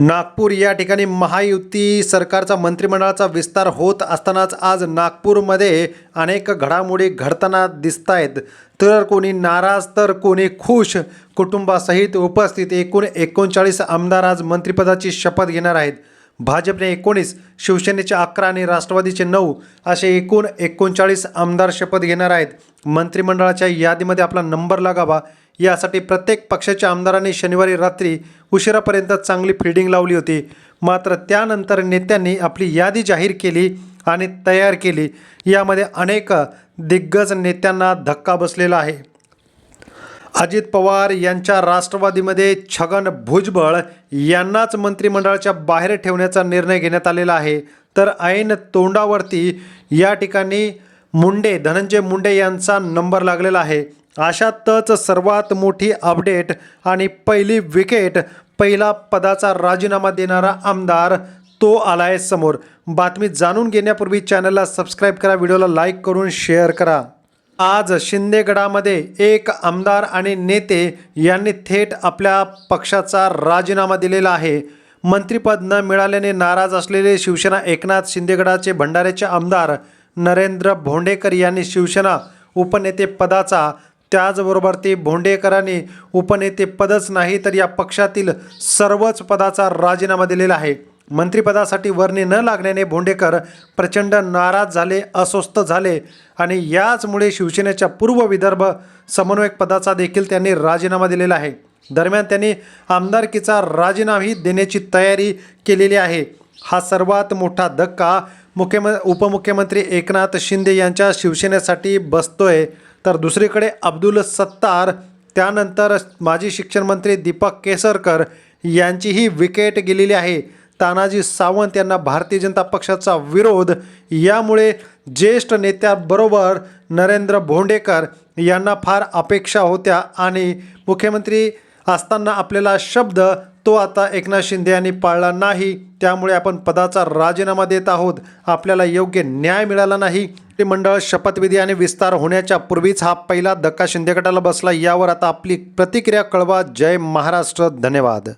नागपूर या ठिकाणी महायुती सरकारचा मंत्रिमंडळाचा विस्तार होत असतानाच आज नागपूरमध्ये अनेक घडामोडी घडताना दिसत आहेत तर कोणी नाराज तर कोणी खुश कुटुंबासहित उपस्थित एकूण एकोणचाळीस आमदार आज मंत्रिपदाची शपथ घेणार आहेत. भाजपने एकोणीस शिवसेनेचे अकरा आणि राष्ट्रवादीचे नऊ असे एकूण एकोणचाळीस आमदार शपथ घेणार आहेत. मंत्रिमंडळाच्या यादीमध्ये आपला नंबर लागावा यासाठी प्रत्येक पक्षाच्या आमदारांनी शनिवारी रात्री उशिरापर्यंत चांगली फिल्डिंग लावली होती. मात्र त्यानंतर नेत्यांनी आपली यादी जाहीर केली आणि तयार केली. यामध्ये अनेक दिग्गज नेत्यांना धक्का बसलेला आहे. अजित पवार यांच्या राष्ट्रवादीमध्ये छगन भुजबळ यांनाच मंत्रिमंडळाच्या बाहेर ठेवण्याचा निर्णय घेण्यात आलेला आहे. तर ऐन तोंडावरती या ठिकाणी मुंडे धनंजय मुंडे यांचा नंबर लागलेला आहे. अशातच सर्वात मोठी अपडेट आणि पहिली विकेट पहिला पदाचा राजीनामा देणारा आमदार तो आलाय समोर. बातमी जाणून घेण्यापूर्वी चॅनलला सबस्क्राईब करा व्हिडिओला लाईक करून शेअर करा. आज शिंदेगडामध्ये एक आमदार आणि नेते यांनी थेट आपल्या पक्षाचा राजीनामा दिलेला आहे. मंत्रिपद न मिळाल्याने नाराज असलेले शिवसेना एकनाथ शिंदेगडाचे भंडाऱ्याचे आमदार नरेंद्र भोंडेकर यांनी शिवसेना उपनेतेपदाचा त्याचबरोबर ते भोंडेकरांनी उपनेतेपदच नाही तर या पक्षातील सर्वच पदाचा राजीनामा दिलेला आहे. मंत्रिपदासाठी वर्णी न लागण्याने भोंडेकर प्रचंड नाराज झाले अस्वस्थ झाले आणि याचमुळे शिवसेनेच्या पूर्व विदर्भ समन्वयक पदाचा देखील त्यांनी राजीनामा दिलेला आहे. दरम्यान त्यांनी आमदारकीचा राजीनामाही देण्याची तयारी केलेली आहे. हा सर्वात मोठा धक्का मुख्यम उपमुख्यमंत्री एकनाथ शिंदे यांच्या शिवसेनेसाठी बसतोय. तर दुसरीकडे अब्दुल सत्तार त्यानंतर माजी शिक्षणमंत्री दीपक केसरकर यांचीही विकेट गेलेली आहे. तानाजी सावंत यांना भारतीय जनता पक्षाचा विरोध यामुळे ज्येष्ठ नेत्याबरोबर नरेंद्र भोंडेकर यांना फार अपेक्षा होत्या आणि मुख्यमंत्री असताना आपल्याला शब्द तो आता एकनाथ शिंदे यांनी पाळला नाही त्यामुळे आपण पदाचा राजीनामा देत आहोत. आपल्याला योग्य न्याय मिळाला नाही. मंडळ शपथविधी आणि विस्तार होण्याच्या पूर्वीच हा पहिला धक्का शिंदे गटाला बसला. यावर आता आपली प्रतिक्रिया कळवा. जय महाराष्ट्र. धन्यवाद.